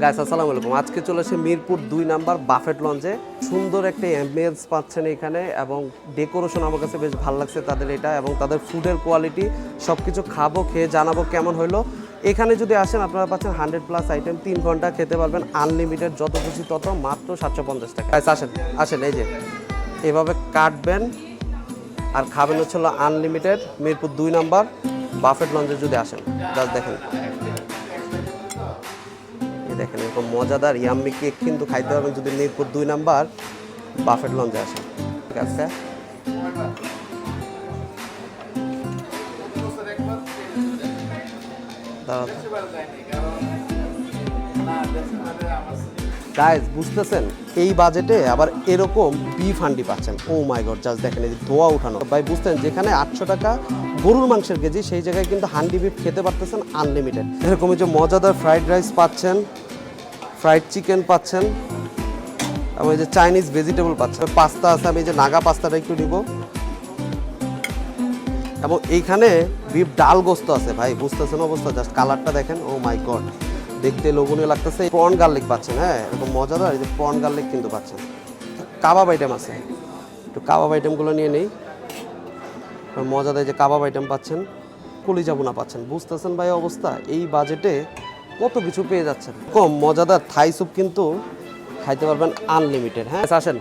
Guys আসসালামু আলাইকুম। আজকে চলে এসে মিরপুর দুই নাম্বার বাফেট লঞ্চে সুন্দর একটা অ্যাম্বিয়েন্স পাচ্ছেন এখানে এবং ডেকোরেশন আমার কাছে বেশ ভালো লাগছে তাদের এটা এবং তাদের ফুডের কোয়ালিটি সব কিছু খাব, খেয়ে জানাব কেমন হলো এখানে যদি আসেন, আপনারা পাচ্ছেন হান্ড্রেড প্লাস আইটেম তিন ঘণ্টা খেতে পারবেন। আনলিমিটেড যত খুশি তত, মাত্র সাতশো পঞ্চাশ টাকা। আসেন আসেন, এই যে। এভাবে কাটবেন আর খাবেন হচ্ছে আনলিমিটেড মিরপুর দুই নাম্বার বাফেট লঞ্চে যদি আসেন। জাস্ট দেখেন। দেখেন, এরকম মজাদার ইয়াম্মি কেক কিন্তু খাইতে পারবেন যদি মিরপুর দুই নাম্বার বাফেট লঞ্চে আসেন। ঠিক আছে? গাইজ বুঝতেছেন? এই বাজেটে আবার এরকম বিফ হান্ডি পাচ্ছেন। ও মাই গড জাস্ট দেখেন, এই ধোয়া উঠানো। ভাই বুঝতেন যেখানে আটশো টাকা গরুর মাংসের কেজি, সেই জায়গায় কিন্তু হান্ডি বিফ খেতে পারতেছেন আনলিমিটেড এরকম যে মজাদার ফ্রাইড রাইস পাচ্ছেন। ফ্রাইড চিকেন পাচ্ছেন। এবং এই যে চাইনিজ ভেজিটেবল পাচ্ছেন। পাস্তা আছে, আমি এই যে নাগা পাস্তাটা একটু নিব। এবং এইখানে বিফ ডাল গোস্ত আছে, ভাই, বুঝতেছেন অবস্থা? জাস্ট কালারটা দেখেন, ও মাই গড, দেখতে লোভনীয় লাগতেছে। প্রন গার্লিক পাচ্ছেন হ্যাঁ এরকম মজাদার, এই যে প্রন গার্লিক কিন্তু পাচ্ছেন। কাবাব আইটেম আছে, একটু কাবাব আইটেমগুলো নিয়ে নেই। মজাদার যে কাবাব আইটেম পাচ্ছেন কলিজা বোনা পাচ্ছেন, বুঝতেছেন ভাই অবস্থা? এই বাজেটে কত কিছু পেয়ে যাচ্ছেন? কম মজাদার থাই স্যুপ কিন্তু খাইতে পারবেন আনলিমিটেড হ্যাঁ? আসেন।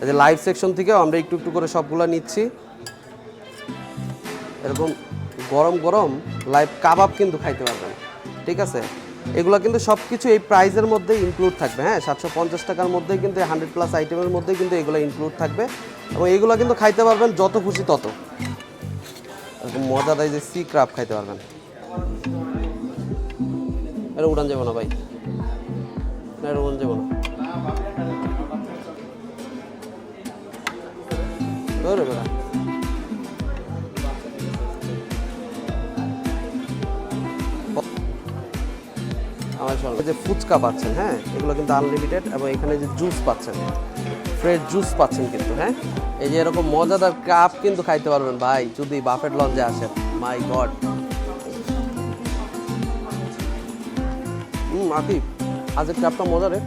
এই যে লাইভ সেকশন থেকেও আমরা একটু একটু করে সবগুলো নিচ্ছি। এরকম গরম গরম লাইভ কাবাব কিন্তু খাইতে পারবেন, ঠিক আছে? এগুলো কিন্তু সব কিছু এই প্রাইজের মধ্যে ইনক্লুড থাকবে হ্যাঁ? সাতশো পঞ্চাশ টাকার মধ্যে কিন্তু হান্ড্রেড প্লাস আইটেমের মধ্যেই কিন্তু এগুলো ইনক্লুড থাকবে। এবং এগুলো কিন্তু খাইতে পারবেন যত খুশি তত। এরকম যে সি ক্রাব খাইতে পারবেন। এটা উড়ান যাব না ভাই। এটা উড়ান যাব না। আমার যে ফুচকা পাচ্ছেন হ্যাঁ এগুলো কিন্তু আনলিমিটেড এবং এখানে যে জুস পাচ্ছেন ফ্রেশ জুস পাচ্ছেন কিন্তু হ্যাঁ? এই যে এরকম মজাদার কাপ কিন্তু খাইতে পারবেন ভাই, যদি বাফেট লঞ্চে আসেন। মাই গড আতিফ আজকের আপনার মজা রে